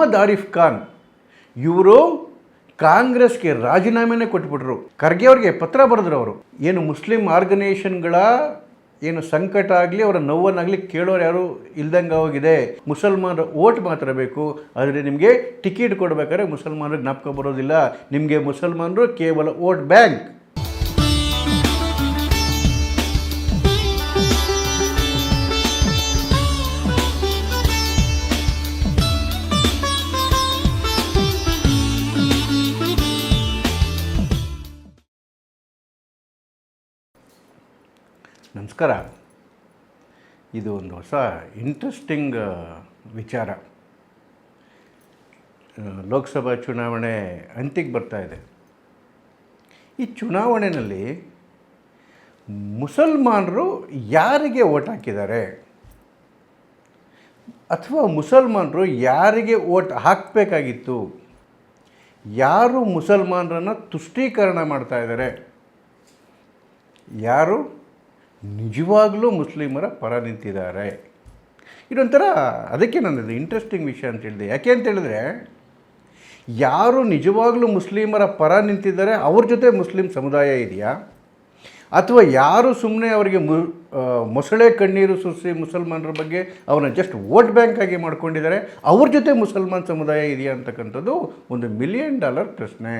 ಮೊಹಮ್ಮದ್ ಆರಿಫ್ ಖಾನ್, ಇವರು ಕಾಂಗ್ರೆಸ್ಗೆ ರಾಜೀನಾಮೆನೇ ಕೊಟ್ಬಿಟ್ರು. ಖರ್ಗೆ ಅವ್ರಿಗೆ ಪತ್ರ ಬರೆದ್ರು ಅವರು. ಏನು ಮುಸ್ಲಿಂ ಆರ್ಗನೈಸೇಷನ್ಗಳ ಏನು ಸಂಕಟ ಆಗಲಿ ಅವರ ನೋವನ್ನಾಗಲಿ ಕೇಳೋರು ಯಾರು ಇಲ್ದಂಗೆ ಹೋಗಿದೆ. ಮುಸಲ್ಮಾನರು ಓಟ್ ಮಾತ್ರ ಬೇಕು. ಆದರೆ ನಿಮಗೆ ಟಿಕೆಟ್ ಕೊಡಬೇಕಾದ್ರೆ ಮುಸಲ್ಮಾನರಿಗೆ ಜ್ಞಾಪಕ ಬರೋದಿಲ್ಲ. ನಿಮಗೆ ಮುಸಲ್ಮಾನರು ಕೇವಲ ಓಟ್ ಬ್ಯಾಂಕ್. ನಮಸ್ಕಾರ. ಇದು ಒಂದು ಹೊಸ ಇಂಟ್ರೆಸ್ಟಿಂಗ್ ವಿಚಾರ. ಲೋಕಸಭಾ ಚುನಾವಣೆ ಅಂತಿಗೆ ಬರ್ತಾ ಇದೆ. ಈ ಚುನಾವಣೆಯಲ್ಲಿ ಮುಸಲ್ಮಾನರು ಯಾರಿಗೆ ಓಟ್ ಹಾಕಿದ್ದಾರೆ? ಅಥವಾ ಮುಸಲ್ಮಾನರು ಯಾರಿಗೆ ಓಟ್ ಹಾಕಬೇಕಾಗಿತ್ತು? ಯಾರು ಮುಸಲ್ಮಾನರನ್ನು ತುಷ್ಟೀಕರಣ ಮಾಡ್ತಾ ಇದ್ದಾರೆ? ಯಾರು? ನಿಜವಾಗ್ಲೂ ಮುಸ್ಲಿಮರ ಪರ ನಿಂತಿದ್ದಾರೆ. ಇದೊಂಥರ ಅದಕ್ಕೆ ನನ್ನದು ಇಂಟ್ರೆಸ್ಟಿಂಗ್ ವಿಷಯ ಅಂತ ಹೇಳಿದೆ. ಯಾಕೆ ಅಂತ ಹೇಳಿದ್ರೆ, ಯಾರು ನಿಜವಾಗಲೂ ಮುಸ್ಲಿಮರ ಪರ ನಿಂತಿದ್ದಾರೆ, ಅವ್ರ ಜೊತೆ ಮುಸ್ಲಿಂ ಸಮುದಾಯ ಇದೆಯಾ? ಅಥವಾ ಯಾರು ಸುಮ್ಮನೆ ಅವರಿಗೆ ಮೊಸಳೆ ಕಣ್ಣೀರು ಸುರಿಸಿ ಮುಸಲ್ಮಾನರ ಬಗ್ಗೆ ಅವನ್ನ ಜಸ್ಟ್ ವೋಟ್ ಬ್ಯಾಂಕ್ ಆಗಿ ಮಾಡ್ಕೊಂಡಿದ್ದಾರೆ, ಅವ್ರ ಜೊತೆ ಮುಸಲ್ಮಾನ್ ಸಮುದಾಯ ಇದೆಯಾ ಅಂತಕ್ಕಂಥದ್ದು ಒಂದು ಮಿಲಿಯನ್ ಡಾಲರ್ ಪ್ರಶ್ನೆ.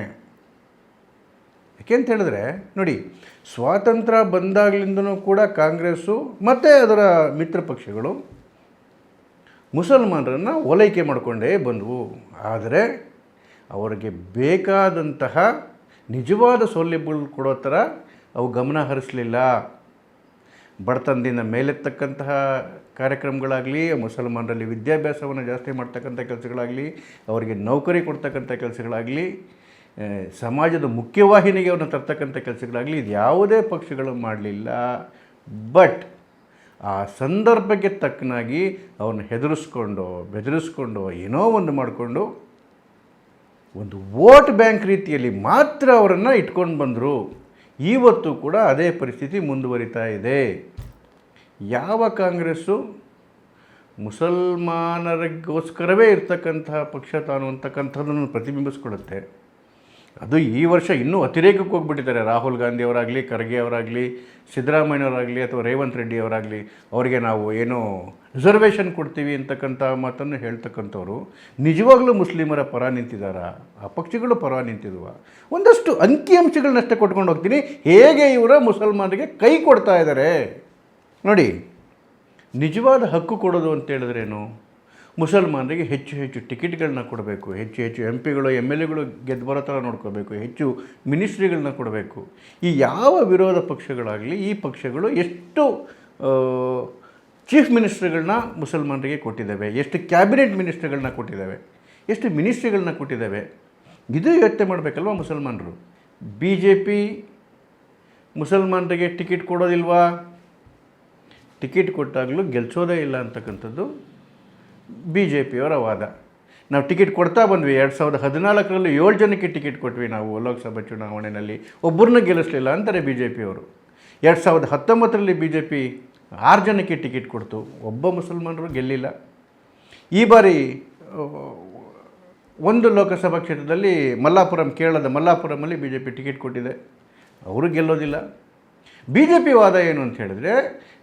ಯಾಕೆ ಅಂತ ಹೇಳಿದ್ರೆ, ನೋಡಿ, ಸ್ವಾತಂತ್ರ್ಯ ಬಂದಾಗಲಿಂದನೂ ಕೂಡ ಕಾಂಗ್ರೆಸ್ಸು ಮತ್ತು ಅದರ ಮಿತ್ರ ಪಕ್ಷಗಳು ಮುಸಲ್ಮಾನರನ್ನು ಓಲೈಕೆ ಮಾಡಿಕೊಂಡೇ ಬಂದವು. ಆದರೆ ಅವರಿಗೆ ಬೇಕಾದಂತಹ ನಿಜವಾದ ಸೌಲಭ್ಯಗಳು ಕೊಡೋ ಥರ ಅವು ಗಮನ ಹರಿಸಲಿಲ್ಲ. ಬಡತನದಿಂದ ಮೇಲೆತ್ತಕ್ಕಂತಹ ಕಾರ್ಯಕ್ರಮಗಳಾಗಲಿ, ಮುಸಲ್ಮಾನರಲ್ಲಿ ವಿದ್ಯಾಭ್ಯಾಸವನ್ನು ಜಾಸ್ತಿ ಮಾಡ್ತಕ್ಕಂಥ ಕೆಲಸಗಳಾಗಲಿ, ಅವರಿಗೆ ನೌಕರಿ ಕೊಡ್ತಕ್ಕಂಥ ಕೆಲಸಗಳಾಗಲಿ ಸಮಾಜದ ಮುಖ್ಯವಾಹಿನಿಗೆ ಅವನ್ನ ತರ್ತಕ್ಕಂಥ ಕೆಲಸಗಳಾಗಲಿ, ಇದು ಯಾವುದೇ ಪಕ್ಷಗಳು ಮಾಡಲಿಲ್ಲ. ಬಟ್ ಆ ಸಂದರ್ಭಕ್ಕೆ ತಕ್ಕನಾಗಿ ಅವನ್ನ ಹೆದರಿಸ್ಕೊಂಡು, ಬೆದರಿಸ್ಕೊಂಡು, ಏನೋ ಒಂದು ಮಾಡಿಕೊಂಡು, ಒಂದು ವೋಟ್ ಬ್ಯಾಂಕ್ ರೀತಿಯಲ್ಲಿ ಮಾತ್ರ ಅವರನ್ನು ಇಟ್ಕೊಂಡು ಬಂದರು. ಇವತ್ತು ಕೂಡ ಅದೇ ಪರಿಸ್ಥಿತಿ ಮುಂದುವರಿತಾ ಇದೆ. ಯಾವ ಕಾಂಗ್ರೆಸ್ಸು ಮುಸಲ್ಮಾನರಿಗೋಸ್ಕರವೇ ಇರ್ತಕ್ಕಂತಹ ಪಕ್ಷ ತಾನು ಅಂತಕ್ಕಂಥದ್ದನ್ನು ಪ್ರತಿಬಿಂಬಿಸ್ಕೊಳ್ಳುತ್ತೆ. ಅದು ಈ ವರ್ಷ ಇನ್ನೂ ಅತಿರೇಕಕ್ಕೆ ಹೋಗ್ಬಿಟ್ಟಿದ್ದಾರೆ. ರಾಹುಲ್ ಗಾಂಧಿ ಅವರಾಗಲಿ, ಖರ್ಗೆ ಅವರಾಗಲಿ ಸಿದ್ದರಾಮಯ್ಯನವರಾಗಲಿ ಅಥವಾ ರೇವಂತ್ ರೆಡ್ಡಿ ಅವರಾಗಲಿ, ಅವರಿಗೆ ನಾವು ಏನೋ ರಿಸರ್ವೇಷನ್ ಕೊಡ್ತೀವಿ ಅಂತಕ್ಕಂಥ ಮಾತನ್ನು ಹೇಳ್ತಕ್ಕಂಥವ್ರು. ನಿಜವಾಗ್ಲೂ ಮುಸ್ಲಿಮರ ಪರ ನಿಂತಿದ್ದಾರಾ ಆ ಪಕ್ಷಗಳು ಪರ ನಿಂತಿದ್ವ? ಒಂದಷ್ಟು ಅಂಕಿಅಂಶಗಳನ್ನಷ್ಟೇ ಕೊಟ್ಕೊಂಡು ಹೋಗ್ತೀನಿ. ಹೇಗೆ ಇವರ ಮುಸಲ್ಮಾನರಿಗೆ ಕೈ ಕೊಡ್ತಾ ಇದ್ದಾರೆ ನೋಡಿ, ನಿಜವಾದ ಹಕ್ಕು ಕೊಡೋದು ಅಂತ ಹೇಳಿದ್ರೇನು? ಮುಸಲ್ಮಾನರಿಗೆ ಹೆಚ್ಚು ಹೆಚ್ಚು ಟಿಕೆಟ್ಗಳನ್ನ ಕೊಡಬೇಕು, ಹೆಚ್ಚು ಹೆಚ್ಚು ಎಂ ಪಿಗಳು ಎಂ ಎಲ್ ಎಗಳು ಗೆದ್ದು ಬರೋ ಥರ ನೋಡ್ಕೋಬೇಕು, ಹೆಚ್ಚು ಮಿನಿಸ್ಟ್ರಿಗಳನ್ನ ಕೊಡಬೇಕು. ಈ ಯಾವ ವಿರೋಧ ಪಕ್ಷಗಳಾಗಲಿ ಈ ಪಕ್ಷಗಳು ಎಷ್ಟು ಚೀಫ್ ಮಿನಿಸ್ಟ್ರಿಗಳನ್ನ ಮುಸಲ್ಮಾನರಿಗೆ ಕೊಟ್ಟಿದ್ದಾವೆ, ಎಷ್ಟು ಕ್ಯಾಬಿನೆಟ್ ಮಿನಿಸ್ಟ್ರಿಗಳನ್ನ ಕೊಟ್ಟಿದ್ದಾವೆ, ಎಷ್ಟು ಮಿನಿಸ್ಟ್ರಿಗಳನ್ನ ಕೊಟ್ಟಿದ್ದಾವೆ. ಇದು ಯೋಚನೆ ಮಾಡಬೇಕಲ್ವ ಮುಸಲ್ಮಾನರು? ಬಿ ಜೆ ಪಿ ಮುಸಲ್ಮಾನರಿಗೆ ಟಿಕೆಟ್ ಕೊಡೋದಿಲ್ವಾ? ಟಿಕೆಟ್ ಕೊಟ್ಟಾಗಲೂ ಗೆಲ್ಸೋದೇ ಇಲ್ಲ ಅಂತಕ್ಕಂಥದ್ದು ಬಿ ಜೆ ಪಿಯವರ ವಾದ. ನಾವು ಟಿಕೆಟ್ ಕೊಡ್ತಾ ಬಂದ್ವಿ, ಎರಡು ಸಾವಿರದ ಹದಿನಾಲ್ಕರಲ್ಲಿ ಏಳು ಜನಕ್ಕೆ ಟಿಕೆಟ್ ಕೊಟ್ವಿ ನಾವು ಲೋಕಸಭಾ ಚುನಾವಣೆಯಲ್ಲಿ. ಒಬ್ಬರನ್ನ ಗೆಲ್ಲಿಸಲಿಲ್ಲ ಅಂತಾರೆ ಬಿ ಜೆ ಪಿಯವರು ಎರಡು ಸಾವಿರದ ಹತ್ತೊಂಬತ್ತರಲ್ಲಿ ಬಿ ಜೆ ಪಿ ಆರು ಜನಕ್ಕೆ ಟಿಕೆಟ್ ಕೊಡ್ತು, ಒಬ್ಬ ಮುಸಲ್ಮಾನರು ಗೆಲ್ಲಿಲ್ಲ. ಈ ಬಾರಿ ಒಂದು ಲೋಕಸಭಾ ಕ್ಷೇತ್ರದಲ್ಲಿ ಮಲ್ಲಾಪುರಂ, ಕೇರಳದ ಮಲ್ಲಾಪುರಮಲ್ಲಿ ಬಿ ಜೆ ಪಿ ಟಿಕೆಟ್ ಕೊಟ್ಟಿದೆ. ಅವರು ಗೆಲ್ಲೋದಿಲ್ಲ. ಬಿ ಜೆ ಪಿ ವಾದ ಏನು ಅಂತ ಹೇಳಿದ್ರೆ,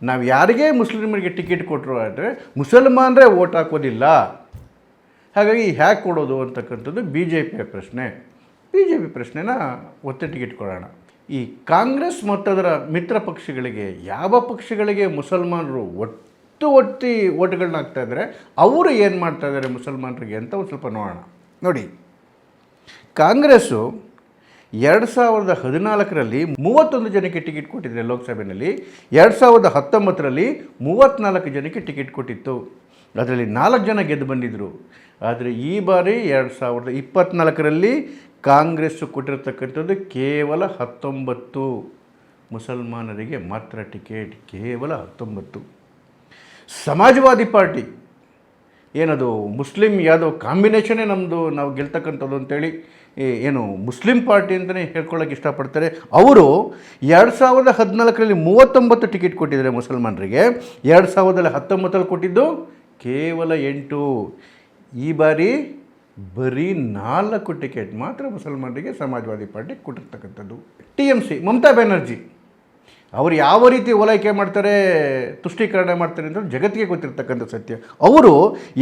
ನಾವು ಯಾರಿಗೆ ಮುಸ್ಲಿಮರಿಗೆ ಟಿಕೆಟ್ ಕೊಟ್ಟರು ಆದರೆ ಮುಸಲ್ಮಾನರೇ ಓಟ್ ಹಾಕೋದಿಲ್ಲ. ಹಾಗಾಗಿ ಹ್ಯಾಕ್ ಕೊಡೋದು ಅಂತಕ್ಕಂಥದ್ದು ಬಿ ಜೆ ಪಿಯ ಪ್ರಶ್ನೆ. ಬಿ ಜೆ ಪಿ ಪ್ರಶ್ನೆನ ಒತ್ತೆ ಟಿಕೆಟ್ ಕೊಡೋಣ ಈ ಕಾಂಗ್ರೆಸ್ ಮತ್ತು ಅದರ ಮಿತ್ರ ಪಕ್ಷಗಳಿಗೆ, ಯಾವ ಪಕ್ಷಗಳಿಗೆ ಮುಸಲ್ಮಾನರು ಒಟ್ಟು ಒತ್ತಿ ಓಟ್ಗಳನ್ನ ಹಾಕ್ತಾ ಇದ್ದಾರೆ, ಅವರು ಏನು ಮಾಡ್ತಾ ಇದ್ದಾರೆ ಮುಸಲ್ಮಾನರಿಗೆ ಅಂತ ಒಂದು ಸ್ವಲ್ಪ ನೋಡೋಣ. ನೋಡಿ, ಕಾಂಗ್ರೆಸ್ಸು ಎರಡು ಸಾವಿರದ ಹದಿನಾಲ್ಕರಲ್ಲಿ ಮೂವತ್ತೊಂದು ಜನಕ್ಕೆ ಟಿಕೆಟ್ ಕೊಟ್ಟಿದ್ದಾರೆ ಲೋಕಸಭೆಯಲ್ಲಿ. ಎರಡು ಸಾವಿರದ ಹತ್ತೊಂಬತ್ತರಲ್ಲಿ ಮೂವತ್ತ್ನಾಲ್ಕು ಜನಕ್ಕೆ ಟಿಕೆಟ್ ಕೊಟ್ಟಿತ್ತು. ಅದರಲ್ಲಿ ನಾಲ್ಕು ಜನ ಗೆದ್ದು ಬಂದಿದ್ದರು ಆದರೆ ಈ ಬಾರಿ ಎರಡು ಸಾವಿರದ ಇಪ್ಪತ್ತ್ನಾಲ್ಕರಲ್ಲಿ ಕಾಂಗ್ರೆಸ್ಸು ಕೊಟ್ಟಿರತಕ್ಕಂಥದ್ದು ಕೇವಲ ಹತ್ತೊಂಬತ್ತು. ಮುಸಲ್ಮಾನರಿಗೆ ಮಾತ್ರ ಟಿಕೆಟ್ ಕೇವಲ ಹತ್ತೊಂಬತ್ತು. ಸಮಾಜವಾದಿ ಪಾರ್ಟಿ ಏನದು, ಮುಸ್ಲಿಂ ಯಾವುದೋ ಕಾಂಬಿನೇಷನೇ ನಮ್ಮದು ನಾವು ಗೆಲ್ತಕ್ಕಂಥದ್ದು ಅಂತೇಳಿ ಏನು ಮುಸ್ಲಿಂ ಪಾರ್ಟಿ ಅಂತಲೇ ಹೇಳ್ಕೊಳ್ಳೋಕೆ ಇಷ್ಟಪಡ್ತಾರೆ. ಅವರು ಎರಡು ಸಾವಿರದ ಹದಿನಾಲ್ಕರಲ್ಲಿ ಮೂವತ್ತೊಂಬತ್ತು ಟಿಕೆಟ್ ಕೊಟ್ಟಿದ್ದಾರೆ ಮುಸಲ್ಮಾನರಿಗೆ. ಎರಡು ಸಾವಿರದ ಹತ್ತೊಂಬತ್ತರಲ್ಲಿ ಕೊಟ್ಟಿದ್ದು ಕೇವಲ ಎಂಟು. ಈ ಬಾರಿ ಬರೀ ನಾಲ್ಕು ಟಿಕೆಟ್ ಮಾತ್ರ ಮುಸಲ್ಮಾನರಿಗೆ ಸಮಾಜವಾದಿ ಪಾರ್ಟಿ ಕೊಟ್ಟಿರ್ತಕ್ಕಂಥದ್ದು. T M C, Mamata Banerjee. ಅವರು ಯಾವ ರೀತಿ ಓಲೈಕೆ ಮಾಡ್ತಾರೆ, ತುಷ್ಟೀಕರಣ ಮಾಡ್ತಾರೆ ಅಂತ ಜಗತ್ತಿಗೆ ಗೊತ್ತಿರ್ತಕ್ಕಂಥ ಸತ್ಯ. ಅವರು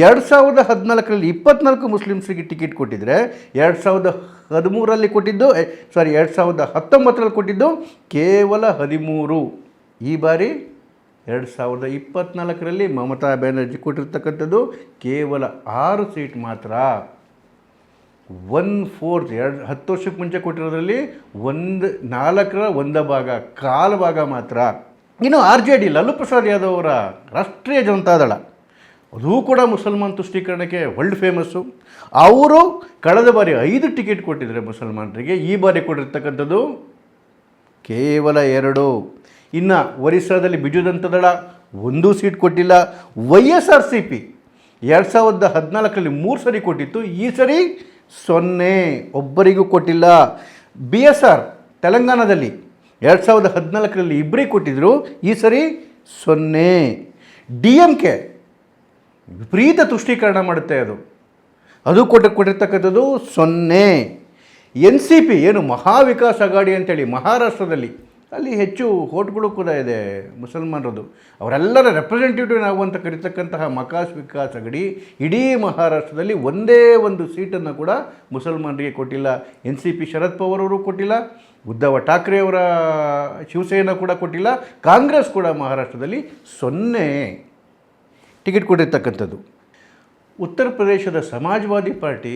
ಎರಡು ಸಾವಿರದ ಹದಿನಾಲ್ಕರಲ್ಲಿ ಇಪ್ಪತ್ನಾಲ್ಕು ಮುಸ್ಲಿಮ್ಸ್ರಿಗೆ ಟಿಕೆಟ್ ಕೊಟ್ಟಿದ್ದರೆ ಎರಡು ಸಾವಿರದ ಹದಿಮೂರಲ್ಲಿ ಕೊಟ್ಟಿದ್ದು ಸಾರಿ ಎರಡು ಸಾವಿರದ ಹತ್ತೊಂಬತ್ತರಲ್ಲಿ ಕೊಟ್ಟಿದ್ದು ಕೇವಲ ಹದಿಮೂರು. ಈ ಬಾರಿ ಎರಡು ಸಾವಿರದ ಇಪ್ಪತ್ನಾಲ್ಕರಲ್ಲಿ ಮಮತಾ ಬ್ಯಾನರ್ಜಿ ಕೊಟ್ಟಿರ್ತಕ್ಕಂಥದ್ದು ಕೇವಲ ಆರು ಸೀಟ್ ಮಾತ್ರ. ಒನ್ ಫೋರ್ತ್, ಎರಡು, ಹತ್ತು ವರ್ಷಕ್ಕೆ ಮುಂಚೆ ಕೊಟ್ಟಿರೋದ್ರಲ್ಲಿ ಒಂದು ನಾಲ್ಕರ ಒಂದ ಭಾಗ, ಕಾಲ ಭಾಗ ಮಾತ್ರ. ಇನ್ನು R J D Lalu Prasad Yadav ಅವರ ರಾಷ್ಟ್ರೀಯ ಜನತಾದಳ ಅದೂ ಕೂಡ ಮುಸಲ್ಮಾನ್ ತುಷ್ಟೀಕರಣಕ್ಕೆ ವರ್ಲ್ಡ್ ಫೇಮಸ್ಸು ಅವರು ಕಳೆದ ಬಾರಿ ಐದು ಟಿಕೆಟ್ ಕೊಟ್ಟಿದ್ದಾರೆ ಮುಸಲ್ಮಾನರಿಗೆ. ಈ ಬಾರಿ ಕೊಟ್ಟಿರ್ತಕ್ಕಂಥದ್ದು ಕೇವಲ ಎರಡು. ಇನ್ನು ಒರಿಸ್ಸಾದಲ್ಲಿ ಬಿಜು ಜನತಾದಳ ಒಂದು ಸೀಟ್ ಕೊಟ್ಟಿಲ್ಲ. Y S R C P ಎರಡು ಸಾವಿರದ ಹದಿನಾಲ್ಕರಲ್ಲಿ ಮೂರು ಸರಿ ಕೊಟ್ಟಿತ್ತು. ಈ ಸರಿ ಸೊನ್ನೆ ಒಬ್ಬರಿಗೂ ಕೊಟ್ಟಿಲ್ಲ. ಬಿ ಎಸ್ ಆರ್ ತೆಲಂಗಾಣದಲ್ಲಿ ಎರಡು ಸಾವಿರದ ಹದಿನಾಲ್ಕರಲ್ಲಿ ಇಬ್ಬರಿಗೆ ಕೊಟ್ಟಿದ್ದರು ಈ ಸರಿ ಸೊನ್ನೆ. ಡಿ ಎಂ ಕೆ ವಿಪರೀತ ತುಷ್ಟೀಕರಣ ಮಾಡುತ್ತೆ ಅದು. ಅದು ಕೊಟ್ಟ ಕೊಟ್ಟಿರ್ತಕ್ಕಂಥದ್ದು ಸೊನ್ನೆ. ಎನ್ ಸಿ ಪಿ ಏನು ಮಹಾವಿಕಾಸ ಅಗಾಡಿ ಅಂತೇಳಿ ಮಹಾರಾಷ್ಟ್ರದಲ್ಲಿ ಅಲ್ಲಿ ಹೆಚ್ಚು ಹೋಟ್ಗಳು ಕೂಡ ಇದೆ ಮುಸಲ್ಮಾನರದು ಅವರೆಲ್ಲರ ರೆಪ್ರೆಸೆಂಟೇಟಿವ್ ನಾವು ಅಂತ ಕರೀತಕ್ಕಂತಹ ಮಕಾಸ್ ವಿಕಾಸ್ ಅಗಡಿ ಇಡೀ ಮಹಾರಾಷ್ಟ್ರದಲ್ಲಿ ಒಂದೇ ಒಂದು ಸೀಟನ್ನು ಕೂಡ ಮುಸಲ್ಮಾನರಿಗೆ ಕೊಟ್ಟಿಲ್ಲ. N C P Sharad Pawar ಅವರು ಕೊಟ್ಟಿಲ್ಲ, ಉದ್ಧವ ಠಾಕ್ರೆ ಅವರ ಶಿವಸೇನಾ ಕೂಡ ಕೊಟ್ಟಿಲ್ಲ, ಕಾಂಗ್ರೆಸ್ ಕೂಡ ಮಹಾರಾಷ್ಟ್ರದಲ್ಲಿ ಸೊನ್ನೆ ಟಿಕೆಟ್ ಕೊಟ್ಟಿರ್ತಕ್ಕಂಥದ್ದು. ಉತ್ತರ ಪ್ರದೇಶದ ಸಮಾಜವಾದಿ ಪಾರ್ಟಿ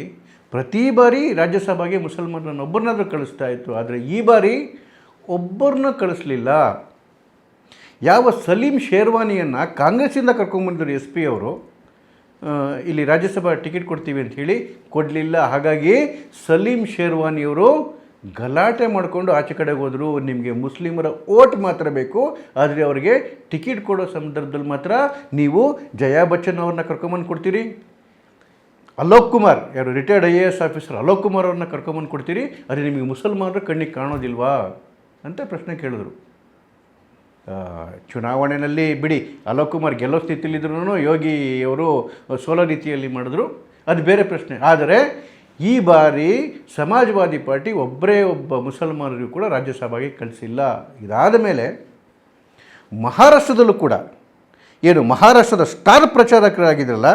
ಪ್ರತಿ ಬಾರಿ ರಾಜ್ಯಸಭೆಗೆ ಮುಸಲ್ಮಾನರನ್ನೊಬ್ಬರನ್ನಾದರೂ ಕಳಿಸ್ತಾ ಇತ್ತು. ಆದರೆ ಈ ಬಾರಿ ಒಬ್ಬರನ್ನ ಕಳಿಸ್ಲಿಲ್ಲ. ಯಾವ ಸಲೀಂ ಶೇರ್ವಾನಿಯನ್ನು ಕಾಂಗ್ರೆಸ್ಸಿಂದ ಕರ್ಕೊಂಬಂದಿದ್ರು ಎಸ್ ಪಿ ಅವರು ಇಲ್ಲಿ ರಾಜ್ಯಸಭಾ ಟಿಕೆಟ್ ಕೊಡ್ತೀವಿ ಅಂತ ಹೇಳಿ ಕೊಡಲಿಲ್ಲ. ಹಾಗಾಗಿ ಸಲೀಂ ಶೇರ್ವಾನಿಯವರು ಗಲಾಟೆ ಮಾಡಿಕೊಂಡು ಆಚೆ ಕಡೆಗೆ ಹೋದರು. ನಿಮಗೆ ಮುಸ್ಲಿಮರ ಓಟ್ ಮಾತ್ರ ಬೇಕು. ಆದರೆ ಅವರಿಗೆ ಟಿಕೆಟ್ ಕೊಡೋ ಸಂದರ್ಭದಲ್ಲಿ ಮಾತ್ರ ನೀವು ಜಯಾ ಬಚ್ಚನ್ ಅವ್ರನ್ನ ಕರ್ಕೊಂಬಂದು ಕೊಡ್ತೀರಿ. ಅಲೋಕ್ ಕುಮಾರ್, ಯಾರು retired I A S officer Alok Kumar ಅವ್ರನ್ನ ಕರ್ಕೊಂಬಂದು ಕೊಡ್ತೀರಿ. ಆದರೆ ನಿಮಗೆ ಮುಸಲ್ಮಾನರು ಕಣ್ಣಿಗೆ ಕಾಣೋದಿಲ್ವಾ? ಅಂತ ಪ್ರಶ್ನೆ ಕೇಳಿದ್ರು. ಚುನಾವಣೆಯಲ್ಲಿ ಬಿಡಿ, ಅಲೋಕ್ ಕುಮಾರ್ ಗೆಲ್ಲೋ ಸ್ಥಿತಿಯಲ್ಲಿದ್ರೂ ಯೋಗಿ ಅವರು ಸೋಲೋ ರೀತಿಯಲ್ಲಿ ಮಾಡಿದ್ರು. ಅದು ಬೇರೆ ಪ್ರಶ್ನೆ. ಆದರೆ ಈ ಬಾರಿ ಸಮಾಜವಾದಿ ಪಾರ್ಟಿ ಒಬ್ಬರೇ ಒಬ್ಬ ಮುಸಲ್ಮಾನರಿಗೂ ಕೂಡ ರಾಜ್ಯಸಭೆಗೆ ಕಳಿಸಿಲ್ಲ. ಇದಾದ ಮೇಲೆ ಮಹಾರಾಷ್ಟ್ರದಲ್ಲೂ ಕೂಡ ಏನು ಮಹಾರಾಷ್ಟ್ರದ ಸ್ಟಾರ್ ಪ್ರಚಾರಕರಾಗಿದ್ರಲ್ಲ,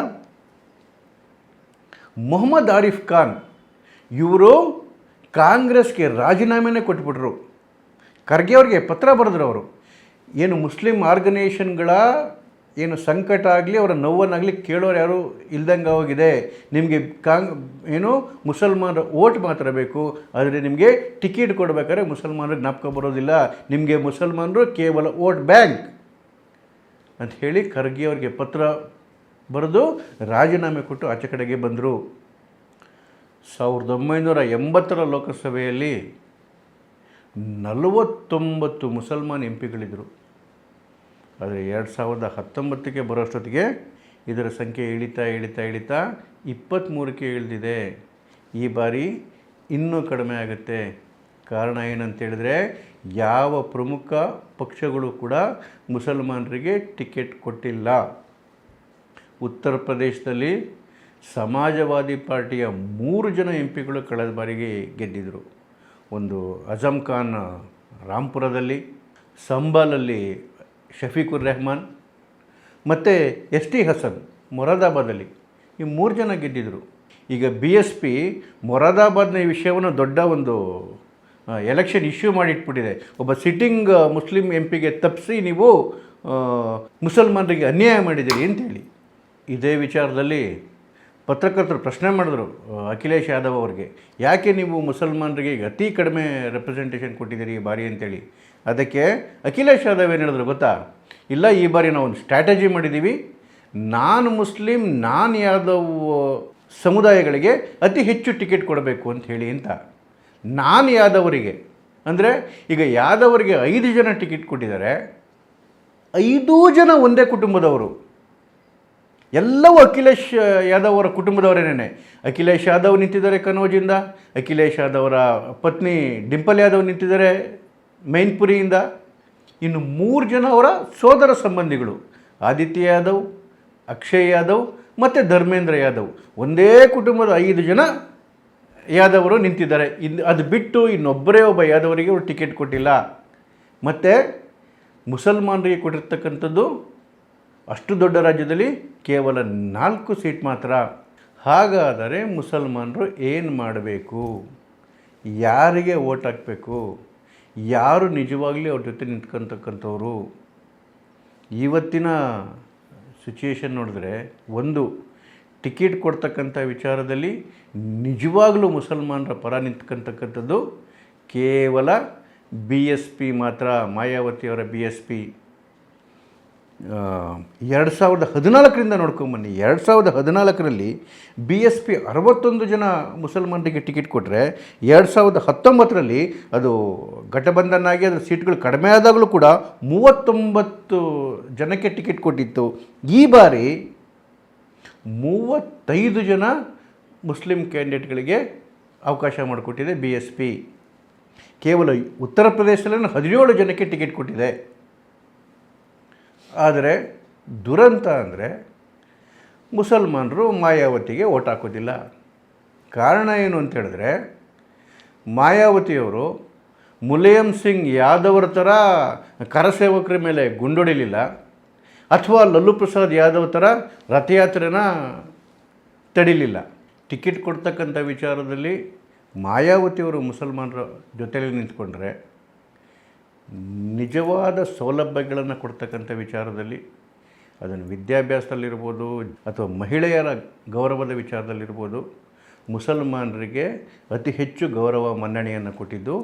ಮೊಹಮ್ಮದ್ ಆರಿಫ್ ಖಾನ್, ಇವರು ಕಾಂಗ್ರೆಸ್ಗೆ ರಾಜೀನಾಮೆನೇ ಕೊಟ್ಬಿಟ್ರು. ಖರ್ಗೆ ಅವ್ರಿಗೆ ಪತ್ರ ಬರೆದ್ರು ಅವರು ಏನು ಮುಸ್ಲಿಂ ಆರ್ಗನೈಸೇಷನ್ಗಳ ಏನು ಸಂಕಟ ಆಗಲಿ ಅವರ ನೋವನ್ನಾಗಲಿ ಕೇಳೋರು ಯಾರು ಇಲ್ದಂಗೆ ಹೋಗಿದೆ. ನಿಮಗೆ ಕಾಂಗ್ ಏನು ಮುಸಲ್ಮಾನರ ಓಟ್ ಮಾತ್ರ ಬೇಕು. ಆದರೆ ನಿಮಗೆ ಟಿಕೆಟ್ ಕೊಡಬೇಕಾದ್ರೆ ಮುಸಲ್ಮಾನರು ಜ್ಞಾಪಕ ಬರೋದಿಲ್ಲ. ನಿಮಗೆ ಮುಸಲ್ಮಾನರು ಕೇವಲ ಓಟ್ ಬ್ಯಾಂಕ್ ಅಂತ ಹೇಳಿ ಖರ್ಗೆ ಅವರಿಗೆ ಪತ್ರ ಬರೆದು ರಾಜೀನಾಮೆ ಕೊಟ್ಟು ಆಚೆ ಕಡೆಗೆ ಬಂದರು. ಸಾವಿರದ ಒಂಬೈನೂರ ಎಂಬತ್ತರ ಲೋಕಸಭೆಯಲ್ಲಿ ನಲವತ್ತೊಂಬತ್ತು ಮುಸಲ್ಮಾನ್ ಎಂ ಪಿಗಳಿದ್ದರು ಆದರೆ ಎರಡು ಸಾವಿರದ ಹತ್ತೊಂಬತ್ತಕ್ಕೆ ಬರೋಷ್ಟೊತ್ತಿಗೆ ಇದರ ಸಂಖ್ಯೆ ಇಳಿತಾ ಇಳಿತಾ ಇಳಿತಾ ಇಪ್ಪತ್ತ್ಮೂರಕ್ಕೆ ಇಳಿದಿದೆ. ಈ ಬಾರಿ ಇನ್ನೂ ಕಡಿಮೆ ಆಗುತ್ತೆ. ಕಾರಣ ಏನಂತೇಳಿದ್ರೆ ಯಾವ ಪ್ರಮುಖ ಪಕ್ಷಗಳು ಕೂಡ ಮುಸಲ್ಮಾನರಿಗೆ ಟಿಕೆಟ್ ಕೊಟ್ಟಿಲ್ಲ. ಉತ್ತರ ಪ್ರದೇಶದಲ್ಲಿ ಸಮಾಜವಾದಿ ಪಾರ್ಟಿಯ ಮೂರು ಜನ ಎಂ ಪಿಗಳು ಕಳೆದ ಬಾರಿಗೆ ಗೆದ್ದಿದ್ದರು. ಒಂದು ಅಜಮ್ ಖಾನ್ ರಾಂಪುರದಲ್ಲಿ ಸಂಬಾಲಲ್ಲಿ ಶಫೀಕುರ್ ರೆಹಮಾನ್, ಮತ್ತು ಎಸ್ ಟಿ ಹಸನ್ ಮೊರಾದಾಬಾದಲ್ಲಿ. ಈ ಮೂರು ಜನ ಗೆದ್ದಿದ್ರು. ಈಗ ಬಿ ಎಸ್ ಪಿ ಮೊರಾದಾಬಾದ್ನ ಈ ವಿಷಯವನ್ನು ದೊಡ್ಡ ಒಂದು ಎಲೆಕ್ಷನ್ ಇಶ್ಯೂ ಮಾಡಿಟ್ಬಿಟ್ಟಿದೆ. ಒಬ್ಬ ಸಿಟ್ಟಿಂಗ್ ಮುಸ್ಲಿಂ ಎಂ ಪಿಗೆ ತಪ್ಪಿಸಿ ನೀವು ಮುಸಲ್ಮಾನರಿಗೆ ಅನ್ಯಾಯ ಮಾಡಿದ್ದೀರಿ ಅಂತೇಳಿ. ಇದೇ ವಿಚಾರದಲ್ಲಿ ಪತ್ರಕರ್ತರು ಪ್ರಶ್ನೆ ಮಾಡಿದ್ರು ಅಖಿಲೇಶ್ ಯಾದವ್ ಅವ್ರಿಗೆ, ಯಾಕೆ ನೀವು ಮುಸಲ್ಮಾನರಿಗೆ ಅತಿ ಕಡಿಮೆ ರೆಪ್ರೆಸೆಂಟೇಷನ್ ಕೊಟ್ಟಿದ್ದೀರಿ ಈ ಬಾರಿ ಅಂತೇಳಿ? ಅದಕ್ಕೆ ಅಖಿಲೇಶ್ ಯಾದವ್ ಏನು ಹೇಳಿದ್ರು ಗೊತ್ತಾ? ಇಲ್ಲ, ಈ ಬಾರಿ ನಾವು ಒಂದು ಸ್ಟ್ರಾಟಜಿ ಮಾಡಿದ್ದೀವಿ. ನಾನು ಮುಸ್ಲಿಂ, ನಾನು ಯಾದವ್ ಸಮುದಾಯಗಳಿಗೆ ಅತಿ ಹೆಚ್ಚು ಟಿಕೆಟ್ ಕೊಡಬೇಕು ಅಂತ ಹೇಳಿ ಅಂತ. ನಾನು ಯಾದವರಿಗೆ. ಅಂದರೆ, ಈಗ ಯಾದವರಿಗೆ ಐದು ಜನ ಟಿಕೆಟ್ ಕೊಟ್ಟಿದ್ದಾರೆ, ಐದೂ ಜನ ಒಂದೇ ಕುಟುಂಬದವರು. ಎಲ್ಲವೂ ಅಖಿಲೇಶ್ ಯಾದವ್ ಅವರ ಕುಟುಂಬದವರೇನೇ ಅಖಿಲೇಶ್ ಯಾದವ್ ನಿಂತಿದ್ದಾರೆ ಕನೋಜಿಂದ, ಅಖಿಲೇಶ್ ಯಾದವ್ ಪತ್ನಿ ಡಿಂಪಲ್ ಯಾದವ್ ನಿಂತಿದ್ದಾರೆ ಮೈನ್ಪುರಿಯಿಂದ. ಇನ್ನು ಮೂರು ಜನ ಅವರ ಸೋದರ ಸಂಬಂಧಿಗಳು, ಆದಿತ್ಯ ಯಾದವ್, ಅಕ್ಷಯ್ ಯಾದವ್ ಮತ್ತು ಧರ್ಮೇಂದ್ರ ಯಾದವ್. ಒಂದೇ ಕುಟುಂಬದ ಐದು ಜನ ಯಾದವರು ನಿಂತಿದ್ದಾರೆ. ಇನ್ನು ಅದು ಬಿಟ್ಟು ಇನ್ನೊಬ್ಬರೇ ಒಬ್ಬ ಯಾದವರಿಗೆ ಅವರು ಟಿಕೆಟ್ ಕೊಟ್ಟಿಲ್ಲ. ಮತ್ತು ಮುಸಲ್ಮಾನರಿಗೆ ಕೊಟ್ಟಿರ್ತಕ್ಕಂಥದ್ದು ಅಷ್ಟು ದೊಡ್ಡ ರಾಜ್ಯದಲ್ಲಿ ಕೇವಲ ನಾಲ್ಕು ಸೀಟ್ ಮಾತ್ರ. ಹಾಗಾದರೆ ಮುಸಲ್ಮಾನರು ಏನು ಮಾಡಬೇಕು? ಯಾರಿಗೆ ಓಟ್ ಹಾಕಬೇಕು? ಯಾರು ನಿಜವಾಗ್ಲೂ ಅವ್ರ ಜೊತೆ ನಿಂತ್ಕೊತಕ್ಕಂಥವ್ರು? ಇವತ್ತಿನ ಸಿಚುಯೇಷನ್ ನೋಡಿದ್ರೆ ಒಂದು, ಟಿಕೆಟ್ ಕೊಡ್ತಕ್ಕಂಥ ವಿಚಾರದಲ್ಲಿ ನಿಜವಾಗಲೂ ಮುಸಲ್ಮಾನರ ಪರ ನಿಂತ್ಕೊತಕ್ಕಂಥದ್ದು ಕೇವಲ ಬಿ ಎಸ್ ಪಿ ಮಾತ್ರ ಮಾಯಾವತಿಯವರ ಬಿ ಎಸ್ ಪಿ ಎರಡು ಸಾವಿರದ ಹದಿನಾಲ್ಕರಿಂದ ನೋಡ್ಕೊಂಬನ್ನಿ ಎರಡು ಸಾವಿರದ ಹದಿನಾಲ್ಕರಲ್ಲಿ ಬಿ ಎಸ್ ಪಿ ಅರವತ್ತೊಂದು ಜನ ಮುಸಲ್ಮಾನರಿಗೆ ಟಿಕೆಟ್ ಕೊಟ್ಟರೆ ಎರಡು ಸಾವಿರದ ಹತ್ತೊಂಬತ್ತರಲ್ಲಿ ಅದು ಘಟಬಂಧನ ಆಗಿ ಅದರ ಸೀಟ್ಗಳು ಕಡಿಮೆ ಆದಾಗಲೂ ಕೂಡ ಮೂವತ್ತೊಂಬತ್ತು ಜನಕ್ಕೆ ಟಿಕೆಟ್ ಕೊಟ್ಟಿತ್ತು. ಈ ಬಾರಿ ಮೂವತ್ತೈದು ಜನ ಮುಸ್ಲಿಂ ಕ್ಯಾಂಡಿಡೇಟ್ಗಳಿಗೆ ಅವಕಾಶ ಮಾಡಿಕೊಟ್ಟಿದೆ ಬಿ ಎಸ್ ಪಿ ಕೇವಲ ಉತ್ತರ ಪ್ರದೇಶದಲ್ಲಿ ಹದಿನೇಳು ಜನಕ್ಕೆ ಟಿಕೆಟ್ ಕೊಟ್ಟಿದೆ. ಆದರೆ ದುರಂತ ಅಂದರೆ ಮುಸಲ್ಮಾನರು ಮಾಯಾವತಿಗೆ ಓಟ್ ಹಾಕೋದಿಲ್ಲ. ಕಾರಣ ಏನು ಅಂತ ಹೇಳಿದ್ರೆ ಮಾಯಾವತಿಯವರು ಮುಲಾಯಂ ಸಿಂಗ್ ಯಾದವ್ರ ಥರ ಕರಸೇವಕರ ಮೇಲೆ ಗುಂಡೊಡಿಲಿಲ್ಲ ಅಥವಾ ಲಲ್ಲು ಪ್ರಸಾದ್ ಯಾದವ್ ಥರ ರಥಯಾತ್ರೆನ ತಡಿಲಿಲ್ಲ. ಟಿಕೆಟ್ ಕೊಡ್ತಕ್ಕಂಥ ವಿಚಾರದಲ್ಲಿ ಮಾಯಾವತಿಯವರು ಮುಸಲ್ಮಾನರ ಜೊತೆಯಲ್ಲಿ ನಿಂತ್ಕೊಂಡ್ರೆ ನಿಜವಾದ ಸೌಲಭ್ಯಗಳನ್ನು ಕೊಡ್ತಕ್ಕಂಥ ವಿಚಾರದಲ್ಲಿ, ಅದನ್ನು ವಿದ್ಯಾಭ್ಯಾಸದಲ್ಲಿರ್ಬೋದು ಅಥವಾ ಮಹಿಳೆಯರ ಗೌರವದ ವಿಚಾರದಲ್ಲಿರ್ಬೋದು, ಮುಸಲ್ಮಾನರಿಗೆ ಅತಿ ಹೆಚ್ಚು ಗೌರವ ಮನ್ನಣೆಯನ್ನು ಕೊಟ್ಟಿದ್ದು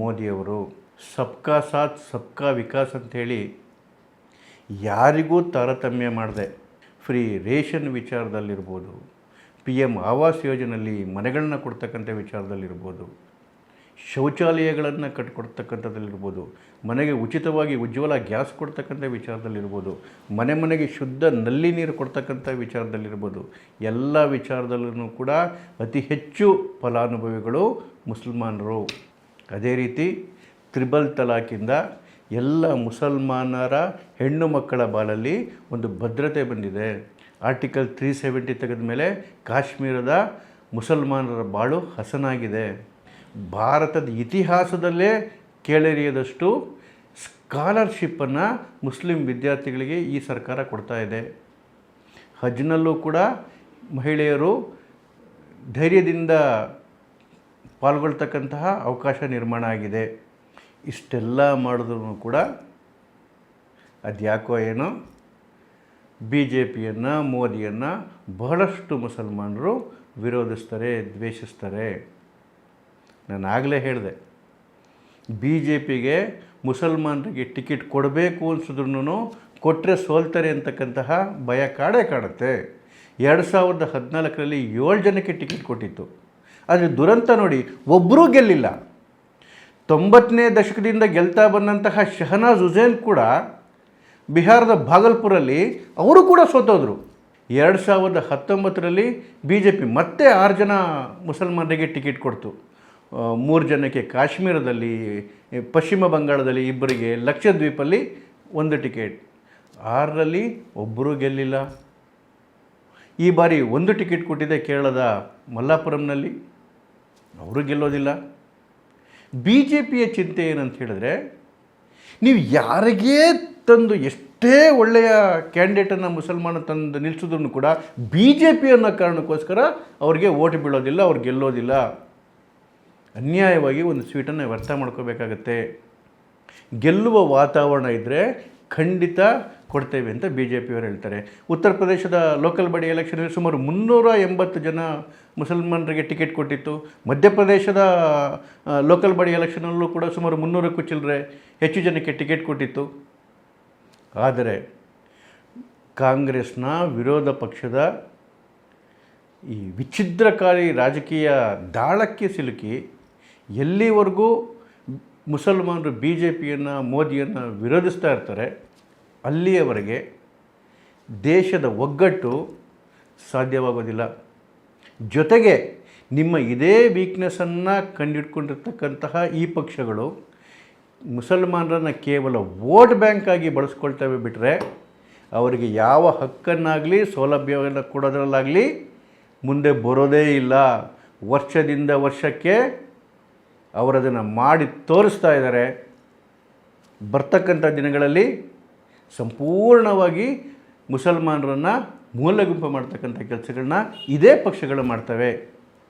ಮೋದಿಯವರು. ಸಬ್ಕಾ ಸಾಥ್, ಸಬ್ಕಾ ವಿಕಾಸ್ ಅಂಥೇಳಿ ಯಾರಿಗೂ ತಾರತಮ್ಯ ಮಾಡದೆ ಫ್ರೀ ರೇಷನ್ ವಿಚಾರದಲ್ಲಿರ್ಬೋದು, ಪಿ ಎಂ ಆವಾಸ್ ಯೋಜನೆಯಲ್ಲಿ ಮನೆಗಳನ್ನ ಕೊಡ್ತಕ್ಕಂಥ ವಿಚಾರದಲ್ಲಿರ್ಬೋದು ಶೌಚಾಲಯಗಳನ್ನು ಕಟ್ಟಿಕೊಡ್ತಕ್ಕಂಥದ್ದಿರ್ಬೋದು ಮನೆಗೆ ಉಚಿತವಾಗಿ ಉಜ್ವಲ ಗ್ಯಾಸ್ ಕೊಡ್ತಕ್ಕಂಥ ವಿಚಾರದಲ್ಲಿರ್ಬೋದು, ಮನೆ ಮನೆಗೆ ಶುದ್ಧ ನಲ್ಲಿ ನೀರು ಕೊಡ್ತಕ್ಕಂಥ ವಿಚಾರದಲ್ಲಿರ್ಬೋದು, ಎಲ್ಲ ವಿಚಾರದಲ್ಲೂ ಕೂಡ ಅತಿ ಹೆಚ್ಚು ಫಲಾನುಭವಿಗಳು ಮುಸಲ್ಮಾನರು. ಅದೇ ರೀತಿ ತ್ರಿಬಲ್ ತಲಾಖಿಂದ ಎಲ್ಲ ಮುಸಲ್ಮಾನರ ಹೆಣ್ಣು ಮಕ್ಕಳ ಬಾಲಲ್ಲಿ ಒಂದು ಭದ್ರತೆ ಬಂದಿದೆ. ಆರ್ಟಿಕಲ್ ತ್ರೀ ಸೆವೆಂಟಿ ತೆಗೆದ ಮೇಲೆ ಕಾಶ್ಮೀರದ ಮುಸಲ್ಮಾನರ ಬಾಳು ಹಸನಾಗಿದೆ. ಭಾರತದ ಇತಿಹಾಸದಲ್ಲೇ ಕೇಳರಿಯದಷ್ಟು ಸ್ಕಾಲರ್ಶಿಪ್ಪನ್ನು ಮುಸ್ಲಿಂ ವಿದ್ಯಾರ್ಥಿಗಳಿಗೆ ಈ ಸರ್ಕಾರ ಕೊಡ್ತಾ ಇದೆ. ಹಜ್ನಲ್ಲೂ ಕೂಡ ಮಹಿಳೆಯರು ಧೈರ್ಯದಿಂದ ಪಾಲ್ಗೊಳ್ತಕ್ಕಂತಹ ಅವಕಾಶ ನಿರ್ಮಾಣ ಆಗಿದೆ. ಇಷ್ಟೆಲ್ಲ ಮಾಡಿದ್ರು ಕೂಡ ಅದ್ಯಾಕೋ ಏನೋ ಬಿ ಜೆ ಪಿಯನ್ನು ಮೋದಿಯನ್ನು ಬಹಳಷ್ಟು ಮುಸಲ್ಮಾನರು ವಿರೋಧಿಸ್ತಾರೆ, ದ್ವೇಷಿಸ್ತಾರೆ. ನಾನು ಆಗಲೇ ಹೇಳಿದೆ, ಬಿ ಜೆ ಪಿಗೆ ಮುಸಲ್ಮಾನರಿಗೆ ಟಿಕೆಟ್ ಕೊಡಬೇಕು ಅನ್ಸಿದ್ರು ಕೊಟ್ಟರೆ ಸೋಲ್ತಾರೆ ಅಂತಕ್ಕಂತಹ ಭಯ ಕಾಡೇ ಕಾಡುತ್ತೆ. ಎರಡು ಸಾವಿರದ ಹದಿನಾಲ್ಕರಲ್ಲಿ ಏಳು ಜನಕ್ಕೆ ಟಿಕೆಟ್ ಕೊಟ್ಟಿತ್ತು. ಆದರೆ ದುರಂತ ನೋಡಿ ಒಬ್ಬರೂ ಗೆಲ್ಲಿಲ್ಲ. ತೊಂಬತ್ತನೇ ದಶಕದಿಂದ ಗೆಲ್ತಾ ಬಂದಂತಹ ಶಹನಾಜ್ ಹುಸೇನ್ ಕೂಡ ಬಿಹಾರದ ಭಾಗಲ್ಪುರಲ್ಲಿ ಅವರು ಕೂಡ ಸೋತೋದ್ರು. ಎರಡು ಸಾವಿರದ ಹತ್ತೊಂಬತ್ತರಲ್ಲಿ ಬಿ ಜೆ ಪಿ ಮತ್ತೆ ಆರು ಜನ ಮುಸಲ್ಮಾನರಿಗೆ ಟಿಕೆಟ್ ಕೊಡ್ತು. ಮೂರು ಜನಕ್ಕೆ ಕಾಶ್ಮೀರದಲ್ಲಿ ಪಶ್ಚಿಮ ಬಂಗಾಳದಲ್ಲಿ ಇಬ್ಬರಿಗೆ ಲಕ್ಷದ್ವೀಪಲ್ಲಿ ಒಂದು ಟಿಕೆಟ್. ಆರರಲ್ಲಿ ಒಬ್ಬರೂ ಗೆಲ್ಲಿಲ್ಲ. ಈ ಬಾರಿ ಒಂದು ಟಿಕೆಟ್ ಕೊಟ್ಟಿದೆ ಕೇರಳದ ಮಲ್ಲಾಪುರಂನಲ್ಲಿ. ಅವರು ಗೆಲ್ಲೋದಿಲ್ಲ. ಬಿ ಜೆ ಪಿಯ ಚಿಂತೆ ಏನಂತ ಹೇಳಿದ್ರೆ, ನೀವು ಯಾರಿಗೇ ತಂದು ಎಷ್ಟೇ ಒಳ್ಳೆಯ ಕ್ಯಾಂಡಿಡೇಟನ್ನು ಮುಸಲ್ಮಾನ ತಂದು ನಿಲ್ಲಿಸಿದ್ರು ಕೂಡ ಬಿ ಜೆ ಪಿ ಅನ್ನೋ ಕಾರಣಕ್ಕೋಸ್ಕರ ಅವ್ರಿಗೆ ಓಟ್ ಬೀಳೋದಿಲ್ಲ, ಅವ್ರು ಗೆಲ್ಲೋದಿಲ್ಲ. ಅನ್ಯಾಯವಾಗಿ ಒಂದು ಸ್ವೀಟನ್ನು ವ್ಯರ್ಥ ಮಾಡ್ಕೋಬೇಕಾಗತ್ತೆ. ಗೆಲ್ಲುವ ವಾತಾವರಣ ಇದ್ದರೆ ಖಂಡಿತ ಕೊಡ್ತೇವೆ ಅಂತ ಬಿ ಜೆ ಪಿಯವರು ಹೇಳ್ತಾರೆ. ಉತ್ತರ ಪ್ರದೇಶದ ಲೋಕಲ್ ಬಾಡಿ ಎಲೆಕ್ಷನಲ್ಲಿ ಸುಮಾರು ಮುನ್ನೂರ ಎಂಬತ್ತು ಜನ ಮುಸಲ್ಮಾನರಿಗೆ ಟಿಕೆಟ್ ಕೊಟ್ಟಿತ್ತು. ಮಧ್ಯಪ್ರದೇಶದ ಲೋಕಲ್ ಬಾಡಿ ಎಲೆಕ್ಷನಲ್ಲೂ ಕೂಡ ಸುಮಾರು ಮುನ್ನೂರಕ್ಕೂ ಚಿಲ್ಲರೆ ಹೆಚ್ಚು ಜನಕ್ಕೆ ಟಿಕೆಟ್ ಕೊಟ್ಟಿತ್ತು. ಆದರೆ ಕಾಂಗ್ರೆಸ್ನ ವಿರೋಧ ಪಕ್ಷದ ಈ ವಿಚ್ಛಿದ್ರಕಾರಿ ರಾಜಕೀಯ ದಾಳಕ್ಕೆ ಸಿಲುಕಿ ಎಲ್ಲಿವರೆಗೂ ಮುಸಲ್ಮಾನರು ಬಿ ಜೆ ಪಿಯನ್ನು ಮೋದಿಯನ್ನು ವಿರೋಧಿಸ್ತಾ ಇರ್ತಾರೆ, ಅಲ್ಲಿಯವರೆಗೆ ದೇಶದ ಒಗ್ಗಟ್ಟು ಸಾಧ್ಯವಾಗೋದಿಲ್ಲ. ಜೊತೆಗೆ ನಿಮ್ಮ ಇದೇ ವೀಕ್ನೆಸ್ಸನ್ನು ಕಂಡಿಟ್ಕೊಂಡಿರ್ತಕ್ಕಂತಹ ಈ ಪಕ್ಷಗಳು ಮುಸಲ್ಮಾನರನ್ನು ಕೇವಲ ವೋಟ್ ಬ್ಯಾಂಕ್ ಆಗಿ ಬಳಸ್ಕೊಳ್ತವೆ ಬಿಟ್ಟರೆ ಅವರಿಗೆ ಯಾವ ಹಕ್ಕನ್ನಾಗಲಿ ಸೌಲಭ್ಯವನ್ನು ಕೊಡೋದ್ರಲ್ಲಾಗಲಿ ಮುಂದೆ ಬರೋದೇ ಇಲ್ಲ. ವರ್ಷದಿಂದ ವರ್ಷಕ್ಕೆ ಅವರದನ್ನು ಮಾಡಿ ತೋರಿಸ್ತಾ ಇದ್ದಾರೆ. ಬರ್ತಕ್ಕಂಥ ದಿನಗಳಲ್ಲಿ ಸಂಪೂರ್ಣವಾಗಿ ಮುಸಲ್ಮಾನರನ್ನು ಮೂಲಗುಂಪು ಮಾಡ್ತಕ್ಕಂಥ ಕೆಲಸಗಳನ್ನ ಇದೇ ಪಕ್ಷಗಳು ಮಾಡ್ತವೆ.